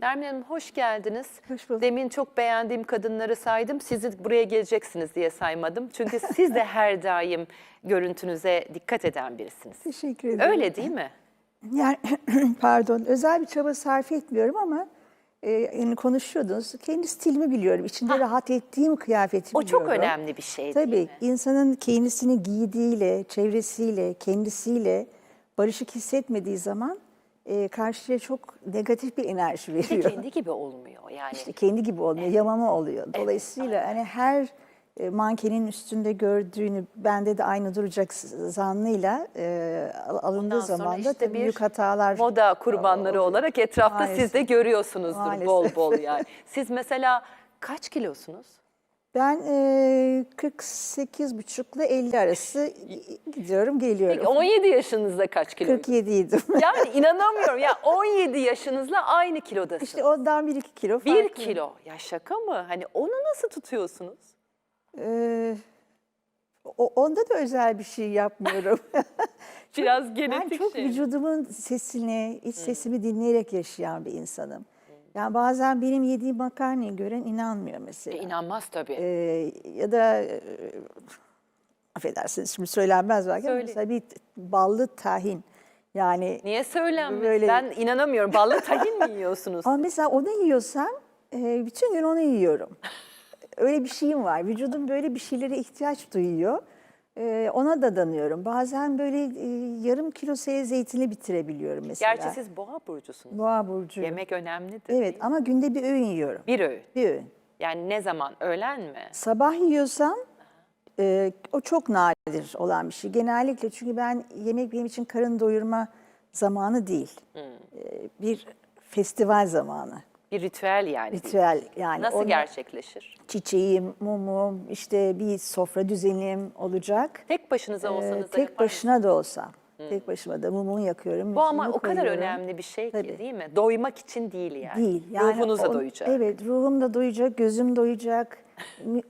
Nermin Hanım hoş geldiniz. Hoş bulduk. Demin çok beğendiğim kadınları saydım. Sizi buraya geleceksiniz diye saymadım. Çünkü siz de her daim görüntünüze dikkat eden birisiniz. Teşekkür ederim. Öyle değil mi? Yani pardon özel bir çaba sarf etmiyorum ama e, yani konuşuyordunuz. Kendi stilimi biliyorum. İçinde rahat ettiğim kıyafeti O biliyorum. çok önemli bir şey Tabii değil mi? insanın kendisini giydiğiyle, çevresiyle, kendisiyle barışık hissetmediği zaman e, karşıya çok negatif bir enerji veriyor. kendi gibi olmuyor yani. İşte kendi gibi olmuyor, yamama oluyor. Dolayısıyla hani her e, mankenin üstünde gördüğünü bende de aynı duracak zannıyla e, al- alındığı zaman da işte büyük hatalar Moda kurbanları oluyor. olarak etrafta siz de Maalesef. görüyorsunuzdur Maalesef. bol bol yani. Siz mesela kaç kilosunuz? Ben e, 48 buçukla 50 arası gidiyorum geliyorum. Peki 17 yaşınızda kaç kilo? 47 idim. Yani inanamıyorum ya 17 yaşınızla aynı kilodasınız. işte ondan 1-2 kilo farklı. kilo. Ya şaka mı? Hani onu nasıl tutuyorsunuz? E, o- onda da özel bir şey yapmıyorum. Biraz Ben genetik çok şey. vücudumun sesini, iç sesimi dinleyerek yaşayan bir insanım. Yani bazen benim yediğim makarnayı gören inanmıyor mesela. E, İnanmaz tabii. Ee, ya da e, affedersiniz şimdi söylenmez belki ama Söyle. mesela bir ballı tahin. Yani Niye söylenmez? böyle- Ben inanamıyorum. Ballı tahin mi yiyorsunuz? ama mesela onu yiyorsam e, bütün gün onu yiyorum. Öyle bir şeyim var. Vücudum böyle bir şeylere ihtiyaç duyuyor. E, ona da danıyorum. Bazen böyle e, yarım kilo seye zeytini bitirebiliyorum mesela. Gerçi siz boğa burcusunuz. Boğa burcu. Yemek önemlidir. Evet ama günde bir öğün yiyorum. Bir öğün. Bir öğün. Yani ne zaman? Öğlen mi? Sabah yiyorsam e, o çok nadir olan bir şey. Genellikle çünkü ben yemek benim için karın doyurma zamanı değil. Hmm. E, bir festival zamanı. Bir ritüel yani. Ritüel yani. Nasıl Ona gerçekleşir? Çiçeğim, mumum, işte bir sofra düzenim olacak. Tek başınıza E, olsanız da tek başına da olsam. Tek başıma da mumumu yakıyorum. Bu ama o kadar koyuyorum. önemli bir şey ki Tabii. değil mi? Doymak için değil yani. Değil. Yani Ruhunuz da doyacak. Evet, ruhum da doyacak, gözüm doyacak,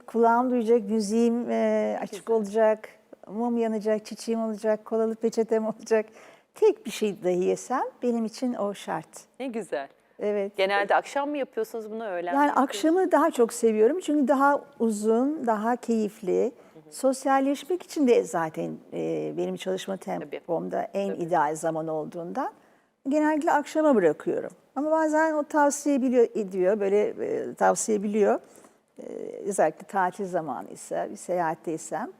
kulağım duyacak, müziğim e, açık olacak, mum yanacak, çiçeğim olacak, kolalı peçetem olacak. Tek bir şey dahi yesem benim için o şart. Ne güzel. Evet. Genelde akşam mı yapıyorsunuz bunu öğlen mi Yani yapıyorsunuz? akşamı daha çok seviyorum çünkü daha uzun, daha keyifli. Sosyalleşmek için de zaten e, benim çalışma tempomda en ideal zaman olduğundan genellikle akşama bırakıyorum. Ama bazen o tavsiye biliyor, ediyor, böyle e, tavsiye biliyor. E, özellikle tatil zamanı ise, bir seyahatteysem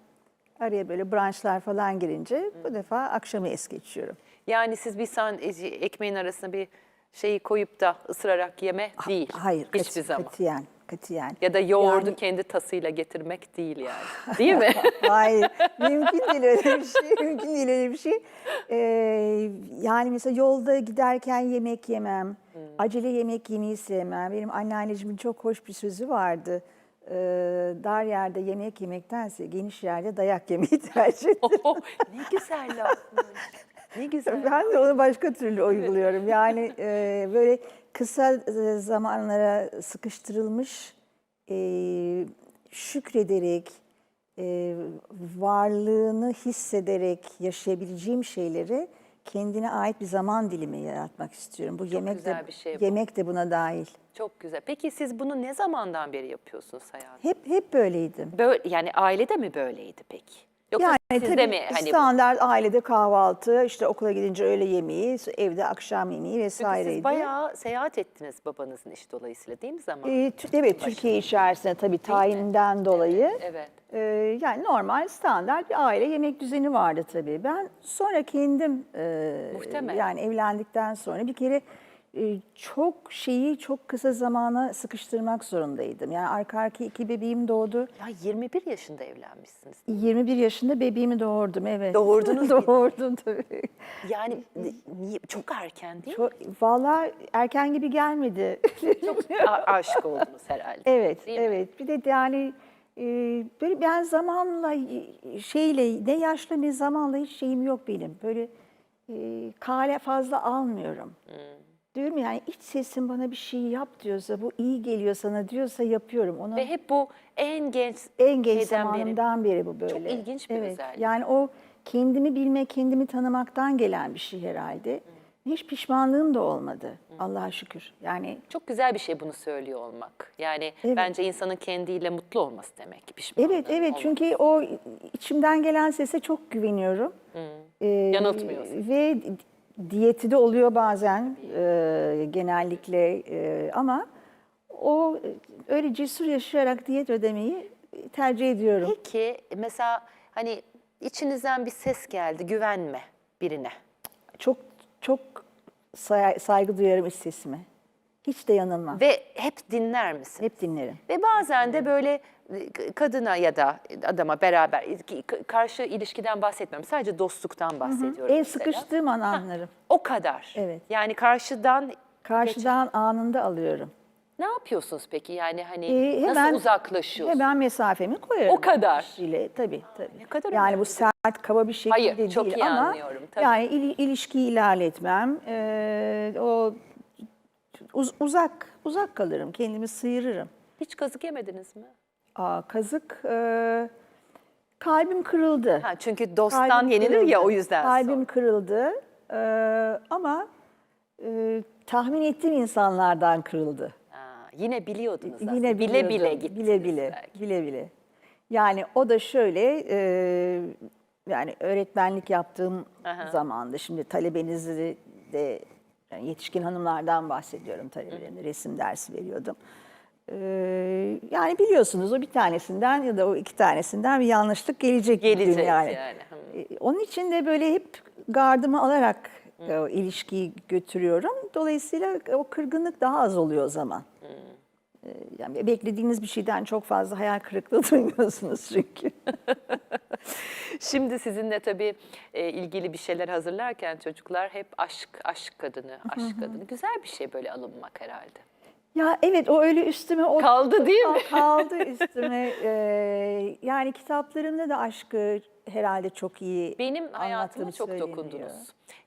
araya böyle branşlar falan girince bu defa akşamı es geçiyorum. Yani siz bir san ekmeğin arasına bir şeyi koyup da ısırarak yeme değil. Hayır, Hiçbir kati- zaman. katiyen, katiyen. Ya da yoğurdu Yani- kendi tasıyla getirmek değil yani. Değil mi? Hayır, mümkün değil öyle bir şey. Mümkün değil öyle bir şey. Ee, yani mesela yolda giderken yemek yemem, acele yemek yemeyi sevmem. Benim anneannecimin çok hoş bir sözü vardı. Ee, dar yerde yemek yemektense geniş yerde dayak yemeyi tercih ederim. Oh, ne güzel lafmış. Ne güzel. Ben de onu başka türlü uyguluyorum. Yani e, böyle kısa e, zamanlara sıkıştırılmış, e, şükrederek, e, varlığını hissederek yaşayabileceğim şeyleri kendine ait bir zaman dilimi yaratmak istiyorum. Bu yemek de güzel bir şey bu. yemek de buna dahil. Çok güzel. Peki siz bunu ne zamandan beri yapıyorsunuz hayatım? Hep hep böyleydim. Böyle, yani ailede mi böyleydi peki? Yoksa Yani sizde tabii mi? Hani standart ailede kahvaltı, işte okula gidince öğle yemeği, evde akşam yemeği vesaireydi. siz bayağı seyahat ettiniz babanızın işi dolayısıyla değil mi zaman? Ee, evet Türkiye içerisinde tabii tayinden dolayı. Evet. e, yani normal standart bir aile yemek düzeni vardı tabii. Ben sonra kendim e, Muhtemel. yani evlendikten sonra bir kere çok şeyi çok kısa zamana sıkıştırmak zorundaydım. Yani arka arkaya iki bebeğim doğdu. Ya 21 yaşında evlenmişsiniz. 21 yaşında bebeğimi doğurdum evet. Doğurdunuz Doğurdum tabii. Yani niye- çok erken değil mi? Çok, vallahi erken gibi gelmedi. A- aşık oldunuz herhalde. Evet, Değil mi? evet. Bir de yani e, böyle ben zamanla e, şeyle ne yaşlı ne zamanla hiç şeyim yok benim. Böyle e, kale fazla almıyorum. Diyorum yani iç sesim bana bir şey yap diyorsa, bu iyi geliyor sana diyorsa yapıyorum. Onu Ve hep bu en genç en genç şeyden beri. zamanımdan beri bu böyle. Çok ilginç bir evet. özellik. Yani o kendimi bilme, kendimi tanımaktan gelen bir şey herhalde. Hiç pişmanlığım da olmadı. Allah'a şükür. Yani Çok güzel bir şey bunu söylüyor olmak. Yani Evet. bence insanın kendiyle mutlu olması demek. Pişmanlığın evet evet olmaması. çünkü o içimden gelen sese çok güveniyorum. Ee, Yanıltmıyorsun. Ve diyeti de oluyor bazen e, genellikle e, ama o öyle cesur yaşayarak diyet ödemeyi tercih ediyorum. Peki mesela hani içinizden bir ses geldi güvenme birine. Çok çok say- saygı duyarım sesime. Hiç de yanılmam. Ve hep dinler misin? Hep dinlerim. Ve bazen de böyle e, kadına ya da adama beraber karşı ilişkiden bahsetmiyorum. Sadece dostluktan bahsediyorum. El mesela. sıkıştığım an anlarım. O kadar. Evet. Yani karşıdan Karşıdan anında alıyorum. ne yapıyorsunuz peki? Yani hani Ee, nasıl uzaklaşıyorsun? Hemen mesafemi koyarım. O kadar. Kişiyle, tabii tabii. Ne kadar yani bu sert, kaba bir şekilde Hayır, değil çok iyi ama anlıyorum, tabii. yani il- ilişkiyi ilerletmem. Ee, o uz- uzak uzak kalırım, kendimi sıyırırım. Hiç kazık yemediniz mi? Aa, kazık e, kalbim kırıldı. Ha, çünkü dosttan Kalbim yenilir ya kırıldı. o yüzden. Kalbim sonra. kırıldı Ee, ama e, tahmin ettiğim insanlardan kırıldı. Ha, yine biliyordunuz aslında. Yine bile bile gittiniz Bile bile, belki. bile bile. Yani o da şöyle, e, yani öğretmenlik yaptığım zamanda, şimdi talebenizi de, yani yetişkin hanımlardan bahsediyorum talebelerimde, resim dersi veriyordum. Ee, yani biliyorsunuz o bir tanesinden ya da o iki tanesinden bir yanlışlık gelecek. Gelecek yani. yani. Ee, Onun için de böyle hep gardımı alarak e, o ilişkiyi götürüyorum. Dolayısıyla o kırgınlık daha az oluyor o zaman. Ee, Yani beklediğiniz bir şeyden çok fazla hayal kırıklığı duymuyorsunuz çünkü. Şimdi sizinle tabii e, ilgili bir şeyler hazırlarken çocuklar hep aşk, aşk kadını, aşk kadını. Güzel bir şey böyle alınmak herhalde. Ya evet o öyle üstüme o Kaldı değil mi? Kaldı üstüme. Ee, yani kitaplarımda da aşkı herhalde çok iyi Benim hayatıma çok söyleniyor. dokundunuz.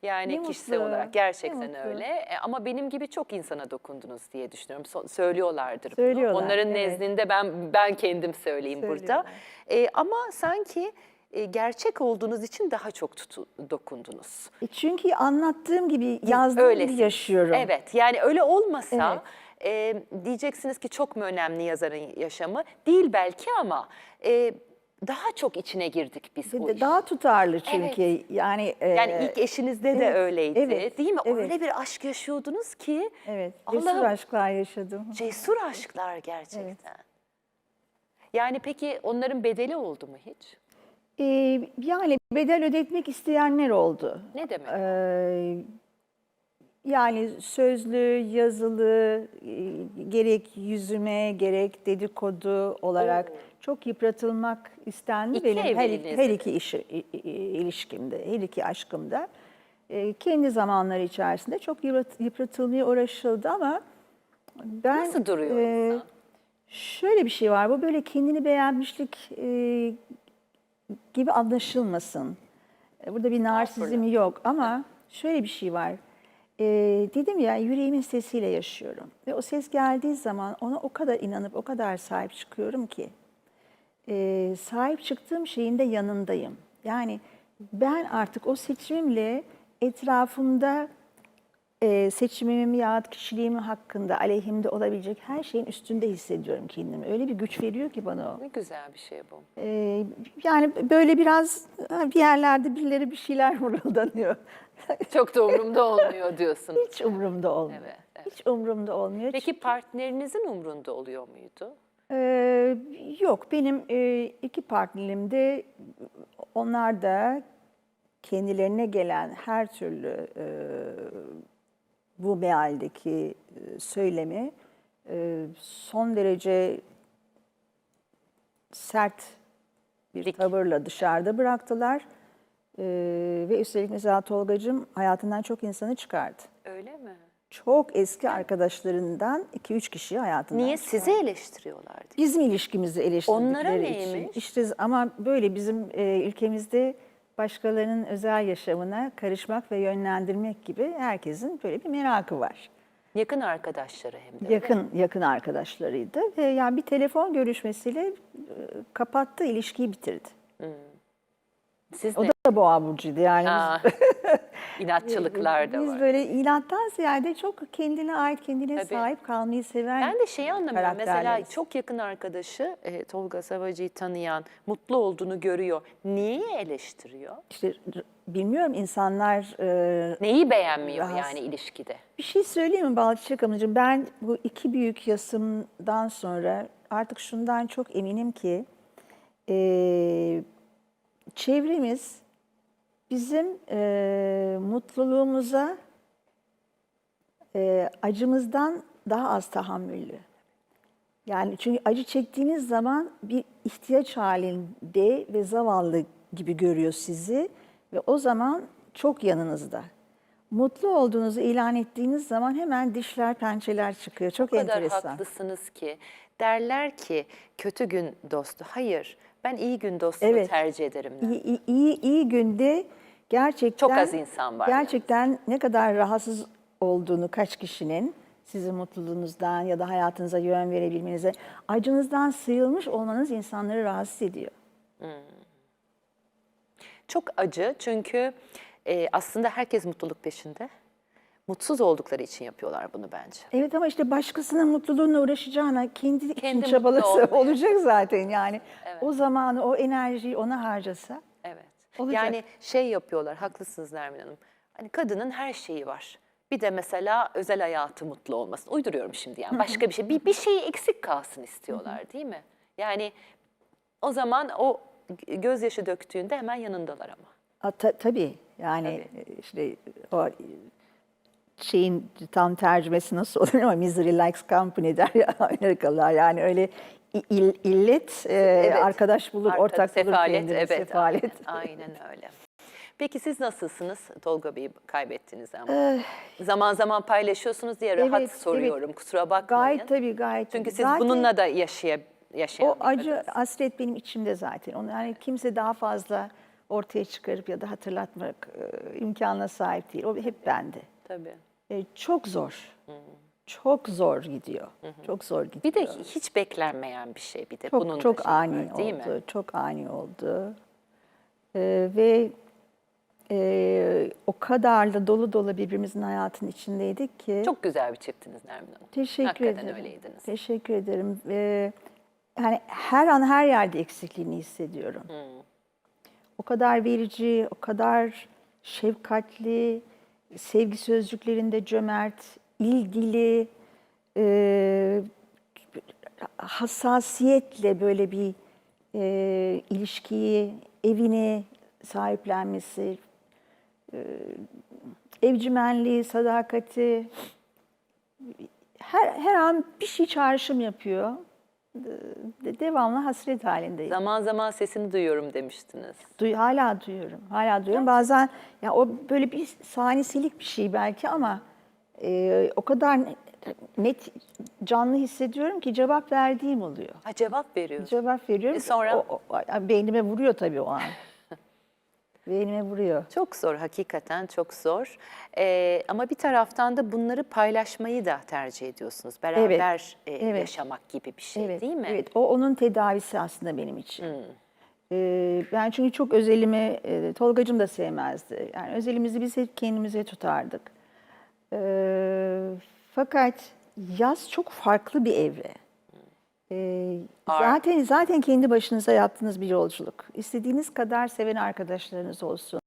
Yani Ne kişisel mutlu, olarak gerçekten öyle. E, ama benim gibi çok insana dokundunuz diye düşünüyorum. So- söylüyorlardır bunu. Söylüyorlar, Onların evet. nezdinde ben ben kendim söyleyeyim burada. E, ama sanki e, gerçek olduğunuz için daha çok tutu, dokundunuz. E Çünkü anlattığım gibi yazdığım gibi yaşıyorum. Evet yani öyle olmasa e, diyeceksiniz ki çok mu önemli yazarın yaşamı? Değil belki ama e, daha çok içine girdik biz o işin. Daha tutarlı çünkü yani e, Yani ilk eşinizde de evet, öyleydi evet, değil mi? evet. Öyle bir aşk yaşıyordunuz ki evet cesur Allah'ım aşklar yaşadım. cesur aşklar gerçekten. Yani peki onların bedeli oldu mu hiç? E, yani bedel ödetmek isteyenler oldu. Ne demek? Ee, yani sözlü, yazılı, e, gerek yüzüme gerek dedikodu olarak çok yıpratılmak istendi İki benim her, her iki işi, i- i- ilişkimde, her iki aşkımda. Ee, kendi zamanları içerisinde çok yıprat, yıpratılmaya uğraşıldı ama ben Nasıl duruyor e, insan? Şöyle bir şey var, bu böyle kendini beğenmişlik e, gibi anlaşılmasın. E, Burada bir narsizm yok ama şöyle bir şey var. E, dedim ya yüreğimin sesiyle yaşıyorum. Ve o ses geldiği zaman ona o kadar inanıp o kadar sahip çıkıyorum ki. e, sahip çıktığım şeyin de yanındayım. Yani ben artık o seçimimle etrafımda e, seçimim ya kişiliğim hakkında aleyhimde olabilecek her şeyin üstünde hissediyorum kendimi. Öyle bir güç veriyor ki bana o. Ne güzel bir şey bu. Ee, yani böyle biraz bir yerlerde birileri bir şeyler mırıldanıyor. Çok da umurumda olmuyor diyorsun. Hiç umurumda olmuyor. Evet, evet. Hiç umurumda olmuyor. Peki partnerinizin umrunda oluyor muydu? Ee, yok benim e, iki partnerimde onlar da kendilerine gelen her türlü e, bu mealdeki e, söylemi e, son derece sert bir Dik. tavırla dışarıda bıraktılar. E, ve üstelik mesela Tolgacığım hayatından çok insanı çıkardı. Öyle mi? Çok eski arkadaşlarından 2-3 kişiyi hayatından Niye çıkardı. sizi eleştiriyorlardı? Bizim ilişkimizi eleştirdikleri Onlara için. neymiş? İşte ama böyle bizim e, ülkemizde başkalarının özel yaşamına karışmak ve yönlendirmek gibi herkesin böyle bir merakı var. Yakın arkadaşları hem de. öyle mi? Yakın yakın arkadaşlarıydı ve yani bir telefon görüşmesiyle e, kapattı, ilişkiyi bitirdi. Siz O ne? da boğa burcuydu yani. biz- Aa, inatçılıklar da Biz var. böyle inattan ziyade çok kendine ait, kendine Tabii. sahip kalmayı seven Ben de şeyi anlamıyorum. Mesela çok yakın arkadaşı e, Tolga Savacı'yı tanıyan, mutlu olduğunu görüyor. Niye eleştiriyor? işte bilmiyorum insanlar e, Neyi beğenmiyor Rahatsız- yani ilişkide? bir şey söyleyeyim mi Balçık Hanımcığım? Ben bu iki büyük yasımdan sonra artık şundan çok eminim ki e, çevremiz bizim e, mutluluğumuza e, acımızdan daha az tahammüllü. Yani çünkü acı çektiğiniz zaman bir ihtiyaç halinde ve zavallı gibi görüyor sizi ve o zaman çok yanınızda. Mutlu olduğunuzu ilan ettiğiniz zaman hemen dişler, pençeler çıkıyor. Çok O kadar enteresan. haklısınız ki. Derler ki kötü gün dostu. Hayır, ben iyi gün dostunu Evet. tercih ederim. der. İyi, iyi, iyi, iyi günde gerçekten Çok az insan var yani. Gerçekten ne kadar rahatsız olduğunu kaç kişinin sizin mutluluğunuzdan ya da hayatınıza yön verebilmenize, acınızdan sıyrılmış olmanız insanları rahatsız ediyor. Çok acı çünkü e, aslında herkes mutluluk peşinde. Mutsuz oldukları için yapıyorlar bunu bence. Evet ama işte başkasının mutluluğuna uğraşacağına kendi, Kendi mutlu olmaya. olacak zaten yani. O zamanı, o enerjiyi ona harcasa. Evet. Olacak. Yani şey yapıyorlar, haklısınız Nermin Hanım. Hani kadının her şeyi var. Bir de mesela özel hayatı mutlu olmasın. Uyduruyorum şimdi yani başka bir şey. Bir, bir şey eksik kalsın istiyorlar değil mi? Yani o zaman o gözyaşı döktüğünde hemen yanındalar ama. A, ta- tabii yani işte o şeyin tam tercümesi nasıl olur ama misery likes company der ya Amerikalılar yani öyle il- illet e, arkadaş bulur, Arka- ortak bulur sefalet, kendini, evet, sefalet. Aynen, aynen öyle. Peki siz nasılsınız Tolga Bey'i kaybettiğiniz zaman? Eh, zaman zaman paylaşıyorsunuz diye rahat Evet, soruyorum. Kusura bakmayın. Gayet tabii gayet. Çünkü siz Zaten bununla da yaşaya, yaşayan o acı hasret benim içimde zaten. Onu yani kimse daha fazla ortaya çıkarıp ya da hatırlatmak e, imkanına sahip değil. O hep bende. Tabii. E, çok zor. Çok zor gidiyor. Çok zor gidiyor. Bir de hiç beklenmeyen bir şey bir de Çok bunun çok şeyi ani var, değil oldu. mi? Çok ani oldu. Ee, ve e, o kadar da dolu dolu birbirimizin hayatının içindeydik ki. Çok güzel bir çiftiniz Nermin Hanım. teşekkür Hakikaten ederim. öyleydiniz. Teşekkür ederim. Ee, yani her an her yerde eksikliğini hissediyorum. O kadar verici, o kadar şefkatli, sevgi sözcüklerinde cömert, ilgili, e, hassasiyetle böyle bir e, ilişkiyi, evini sahiplenmesi, e, evcimenliği, sadakati, her, her an bir şey çağrışım yapıyor. De- devamlı hasret halindeyim. Zaman zaman sesini duyuyorum demiştiniz. Duy, hala duyuyorum. Hala duyuyorum. Bazen ya o böyle bir saniyelik bir şey belki ama e, o kadar ne- net canlı hissediyorum ki cevap verdiğim oluyor. Ha cevap veriyor. Cevap veriyorum. E sonra? O- o- beynime vuruyor tabii o an. Beynime vuruyor. Çok zor, hakikaten çok zor. Ee, ama bir taraftan da bunları paylaşmayı da tercih ediyorsunuz. Beraber e, evet. yaşamak gibi bir şey Evet, değil mi? Evet, o onun tedavisi aslında benim için. Hmm. Ee, ben çünkü çok özelimi, e, Tolgacım da sevmezdi. Yani özelimizi biz hep kendimize tutardık. Ee, fakat yaz çok farklı bir evre. Ee, zaten zaten kendi başınıza yaptığınız bir yolculuk. İstediğiniz kadar seven arkadaşlarınız olsun.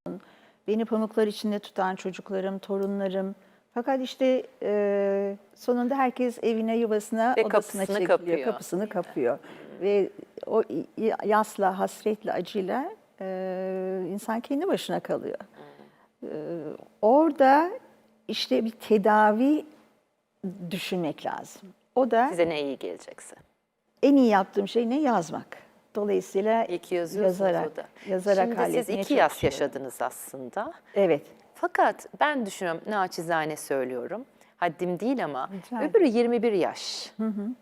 Beni pamuklar içinde tutan çocuklarım, torunlarım. Fakat işte e, sonunda herkes evine, yuvasına, Ve odasına kapısını çekiliyor. kapıyor. Kapısını kapıyor. Ve o yasla, hasretle, acıyla e, insan kendi başına kalıyor. E, orada işte bir tedavi düşünmek lazım. O da Size ne iyi gelecekse. En iyi yaptığım şey ne yazmak. Dolayısıyla İyi ki yazıyorsunuz yazarak, o da. yazarak Şimdi siz iki yaz yaşadınız aslında. Evet. Fakat ben düşünüyorum, naçizane söylüyorum. Haddim değil ama Rica öbürü 21 yaş.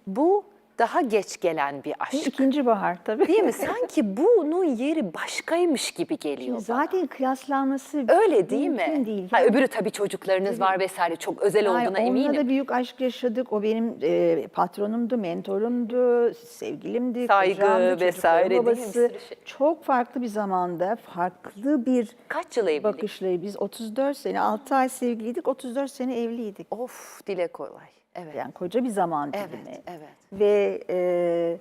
Bu daha geç gelen bir aşk. İkinci bahar tabii. Değil mi? Sanki bunun yeri başkaymış gibi geliyor bana. Zaten kıyaslanması Öyle değil mi? değil. Ha, öbürü tabii çocuklarınız var vesaire çok özel Yani olduğuna onunla eminim. da büyük aşk yaşadık. O benim e, patronumdu, mentorumdu, sevgilimdi, Saygı kocamdı, vesaire değil mi? Babası. şey. Çok farklı bir zamanda, farklı bir Kaç yıl evlilik? Biz 34 sene, 6 ay sevgiliydik, 34 sene evliydik. Of dile kolay. Evet. Yani koca bir zaman Evet, dilimi. evet. Ve e,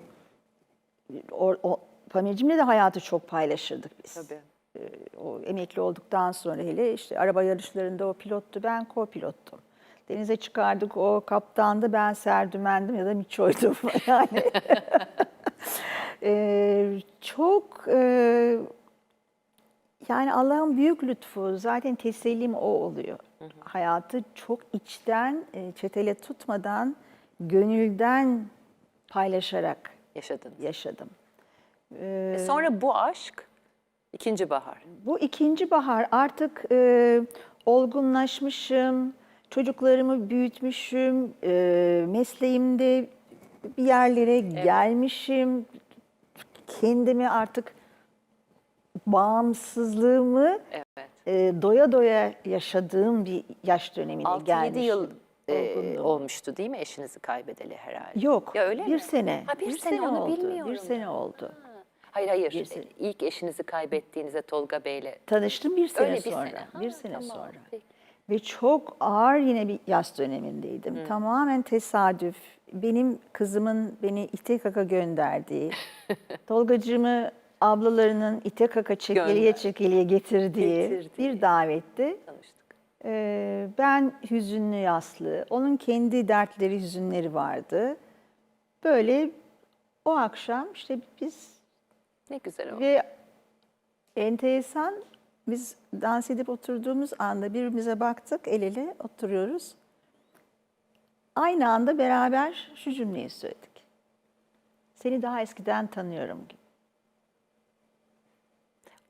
o, o, Pamir'cimle de hayatı çok paylaşırdık biz. Tabii. E, o emekli olduktan sonra hele işte araba yarışlarında o pilottu, ben ko-pilottum. Denize çıkardık, o kaptandı, ben serdümendim ya da miçoydum. yani e, çok e, yani Allah'ın büyük lütfu zaten tesellim o oluyor. Hayatı çok içten, e, çetele tutmadan, gönülden paylaşarak Yaşadınız. yaşadım. E Sonra bu aşk ikinci bahar. Bu ikinci bahar artık e, olgunlaşmışım, çocuklarımı büyütmüşüm, e, mesleğimde bir yerlere gelmişim. Kendimi artık bağımsızlığımı Evet. E, doya doya yaşadığım bir yaş dönemine 6-7 gelmişim. yıl e, olmuştu değil mi eşinizi kaybedeli herhalde? Yok, Ya öyle bir mi? sene. Ha, bir, sene, onu oldu. bilmiyorum. Bir sene oldu. Hayır hayır. Bir sene. İlk eşinizi kaybettiğinizde Tolga Bey'le Tanıştım bir sene Öyle bir sonra. sene. Ha, bir sene tamam, sonra. peki. Ve çok ağır yine bir yaz dönemindeydim. Tamamen tesadüf. Benim kızımın beni ite kaka gönderdiği, Tolgacığımı ablalarının ite kaka çekeliye Gönder. çekeliye getirdiği, Getirdiği. bir davetti. tanıştık. Ee, ben hüzünlü yaslı, onun kendi dertleri, hüzünleri vardı. Böyle o akşam işte biz Ne güzel oldu. ve enteresan biz dans edip oturduğumuz anda birbirimize baktık, el ele oturuyoruz. Aynı anda beraber şu cümleyi söyledik. Seni daha eskiden tanıyorum gibi.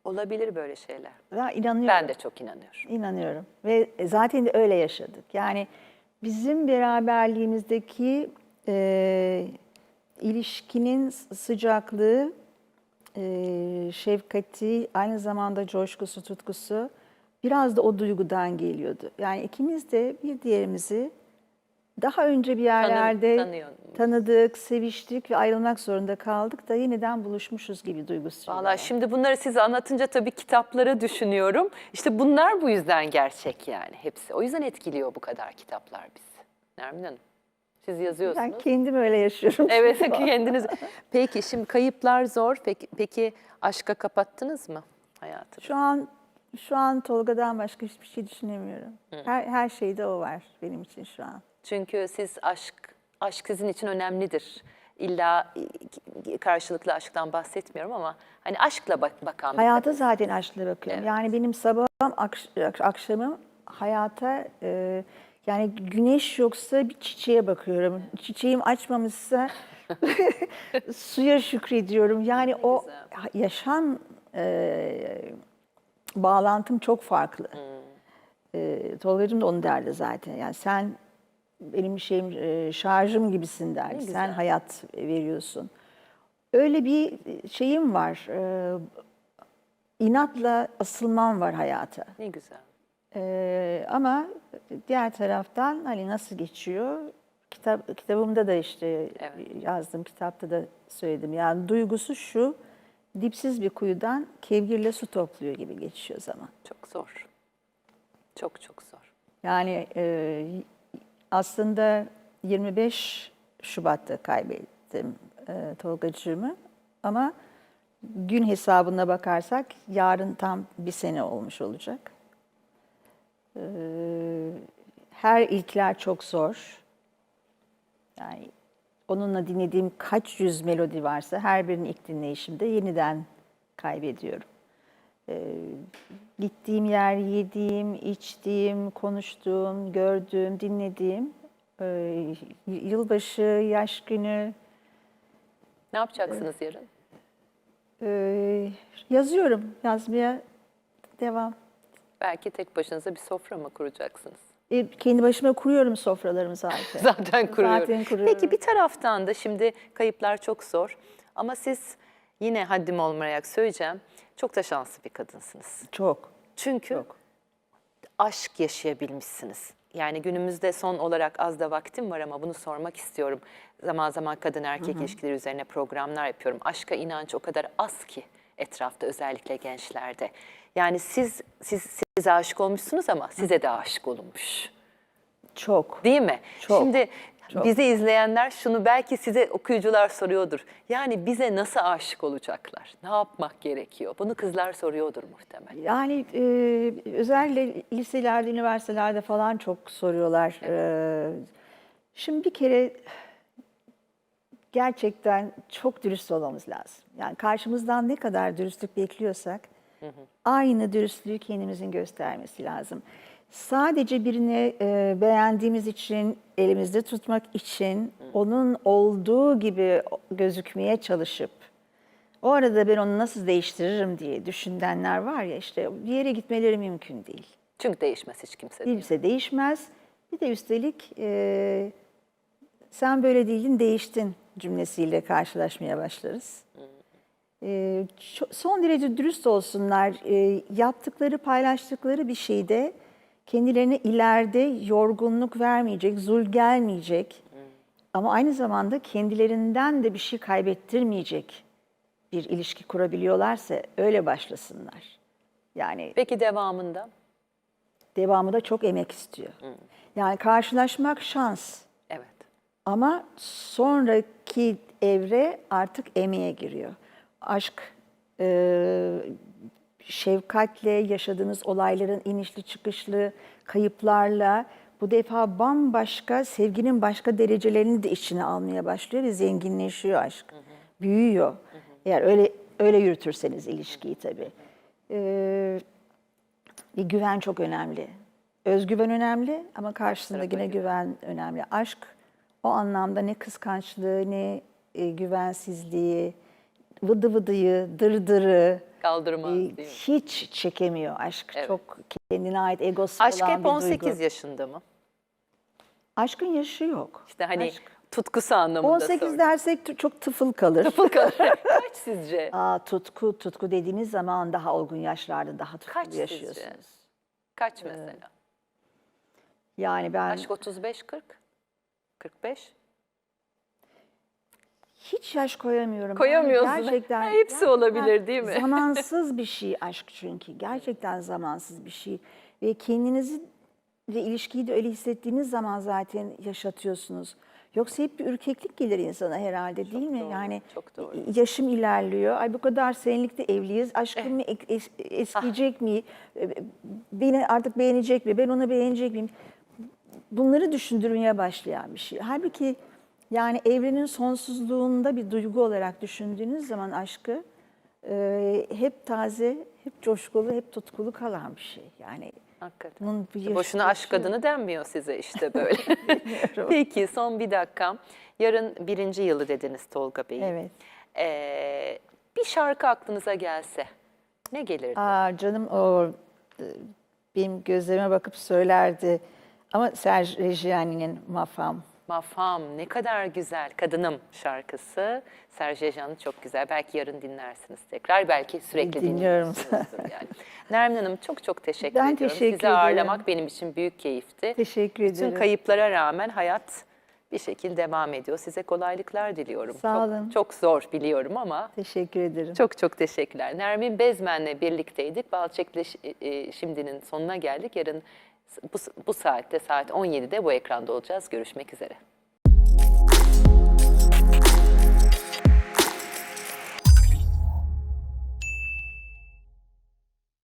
Olabilir böyle şeyler. Ben inanıyorum. Ben de çok inanıyorum. İnanıyorum. Ve zaten de öyle yaşadık. Yani bizim beraberliğimizdeki e, ilişkinin sıcaklığı, e, şefkati, aynı zamanda coşkusu, tutkusu biraz da o duygudan geliyordu. Yani ikimiz de bir diğerimizi daha önce bir yerlerde tanıdık, seviştik ve ayrılmak zorunda kaldık da yeniden buluşmuşuz gibi duygusuyla. Vallahi şimdi bunları size anlatınca tabii kitaplara düşünüyorum. İşte bunlar bu yüzden gerçek yani hepsi. O yüzden etkiliyor bu kadar kitaplar bizi. Nermin Hanım, siz yazıyorsunuz. Ben kendim öyle yaşıyorum. Evet kendiniz. Peki şimdi kayıplar zor. Peki, peki aşka kapattınız mı hayatınızı? Şu an şu an Tolga'dan başka hiçbir şey düşünemiyorum. Her her şeyde o var benim için şu an. Çünkü siz aşk, aşk sizin için önemlidir. İlla karşılıklı aşktan bahsetmiyorum ama hani aşkla bak bakan Hayata zaten aşkla bakıyorum. Evet. Yani benim sabahım, akş- akşamım hayata e, yani güneş yoksa bir çiçeğe bakıyorum. Çiçeğim açmamışsa suya şükrediyorum. Yani o yaşam e, bağlantım çok farklı. E, Tolga'cığım da onu derdi zaten. Yani sen benim şeyim e, şarjım gibisin derdi. Sen güzel. hayat veriyorsun. Öyle bir şeyim var. E, inatla asılmam var hayata. Ne güzel. E, ama diğer taraftan hani nasıl geçiyor? Kitap kitabımda da işte Evet. yazdığım kitapta da söyledim. Yani duygusu şu. Dipsiz bir kuyudan kevgirle su topluyor gibi geçiyor zaman. Çok zor. Çok çok zor. Yani e, aslında 25 Şubat'ta kaybettim e, Tolgacığımı ama gün hesabına bakarsak yarın tam bir sene olmuş olacak. E, her ilkler çok zor. Yani onunla dinlediğim kaç yüz melodi varsa her birini ilk dinleyişimde yeniden kaybediyorum. Gittiğim yer, yediğim, içtiğim, konuştuğum, gördüğüm, dinlediğim e, yılbaşı, yaş günü Ne yapacaksınız yarın? e, yazıyorum. Yazmaya devam. Belki tek başınıza bir sofra mı kuracaksınız? E, kendi başıma kuruyorum sofralarımı zaten. Zaten kuruyorum. Zaten kuruyorum. Peki bir taraftan da şimdi kayıplar çok zor ama siz yine haddim olmayarak söyleyeceğim. Çok da şanslı bir kadınsınız. Çok. Çünkü Çok. aşk yaşayabilmişsiniz. Yani günümüzde son olarak az da vaktim var ama bunu sormak istiyorum. Zaman zaman kadın erkek ilişkileri üzerine programlar yapıyorum. Aşka inanç o kadar az ki etrafta özellikle gençlerde. Yani siz siz siz aşık olmuşsunuz ama size de aşık olunmuş. Çok. Değil mi? Çok, Şimdi çok. bizi izleyenler şunu belki size okuyucular soruyordur. Yani bize nasıl aşık olacaklar? Ne yapmak gerekiyor? Bunu kızlar soruyordur muhtemelen. Yani e, özellikle liselerde, üniversitelerde falan çok soruyorlar. E, şimdi bir kere gerçekten çok dürüst olmamız lazım. Yani karşımızdan ne kadar dürüstlük bekliyorsak aynı dürüstlüğü kendimizin göstermesi lazım. Sadece birini e, beğendiğimiz için, elimizde tutmak için onun olduğu gibi gözükmeye çalışıp o arada ben onu nasıl değiştiririm diye düşünenler var ya işte bir yere gitmeleri mümkün değil. Çünkü değişmez hiç kimse. değil. Kimse değişmez. Bir de üstelik e, sen böyle değildin değiştin cümlesiyle karşılaşmaya başlarız. E, ço- son derece dürüst olsunlar. E, yaptıkları, paylaştıkları bir şeyde kendilerine ileride yorgunluk vermeyecek, zul gelmeyecek. Ama aynı zamanda kendilerinden de bir şey kaybettirmeyecek bir ilişki kurabiliyorlarsa öyle başlasınlar. Yani Peki devamında? devamı da çok emek istiyor. Yani karşılaşmak şans Evet. ama sonraki evre artık emeğe giriyor. Aşk, e, şefkatle yaşadığınız olayların inişli çıkışlı kayıplarla bu defa bambaşka sevginin başka derecelerini de içine almaya başlıyor ve zenginleşiyor aşk. Büyüyor. Eğer öyle öyle yürütürseniz ilişkiyi tabii. Ee, bir güven çok önemli. Özgüven önemli ama karşısında yine güven önemli. Aşk o anlamda ne kıskançlığı ne e, güvensizliği, vıdı vıdıyı, dırdırı Kaldırmaz e, değil mi? hiç çekemiyor aşk. Evet. Çok kendine ait egosu Aşk olan hep bir 18 duygu. yaşında mı? Aşkın yaşı yok. İşte hani Aşk. tutkusu anlamında 18 sordum. dersek çok tıfıl kalır. Kaç sizce? Aa, tutku, tutku dediğiniz zaman daha olgun yaşlarda daha tutkulu Kaç sizce? yaşıyorsunuz. Kaç mesela? Yani ben Aşk 35 40? 45? Hiç yaş koyamıyorum. Koyamıyorsun. Yani gerçekten. Hepsi olabilir, değil mi? Zamansız bir şey aşk çünkü. Gerçekten zamansız bir şey. Ve kendinizi ve ilişkiyi de öyle hissettiğiniz zaman zaten yaşatıyorsunuz. Yoksa hep bir ürkeklik gelir insana herhalde değil mi? doğru, Yani çok doğru. yaşım ilerliyor. Ay bu kadar senelikte evliyiz. Aşkım mı ek- es- eskiyecek mi? E, Beni artık beğenecek mi? Ben onu beğenecek miyim? bunları düşündürmeye başlayan bir şey. Halbuki yani evrenin sonsuzluğunda bir duygu olarak düşündüğünüz zaman aşkı e, hep taze, hep coşkulu, hep tutkulu kalan bir şey. Yani Hakikaten. bunun bir Boşuna aşk adını denmiyor size işte böyle. Peki son bir dakika. Yarın birinci yılı dediniz Tolga Bey. Evet. Ee, bir şarkı aklınıza gelse ne gelirdi? Aa, canım o e, benim gözlerime bakıp söylerdi. Ama Serge Reggiani'nin Mafam. Mafam ne kadar güzel. Kadınım şarkısı. Serge Can'ı çok güzel. Belki yarın dinlersiniz tekrar. Belki sürekli Dinliyorum. dinliyorsunuzdur yani. Nermin Hanım çok çok teşekkür Ben ediyorum. teşekkür Sizi ederim. ağırlamak benim için büyük keyifti. Teşekkür Bütün ederim. kayıplara rağmen hayat bir şekilde devam ediyor. Size kolaylıklar diliyorum. Sağ çok, olun. Çok zor biliyorum ama Teşekkür ederim. çok çok teşekkürler. Nermin Bezmen'le birlikteydik. Balçek'le e, şimdinin sonuna geldik. Yarın bu, bu saatte saat 17'de bu ekranda olacağız. Görüşmek üzere.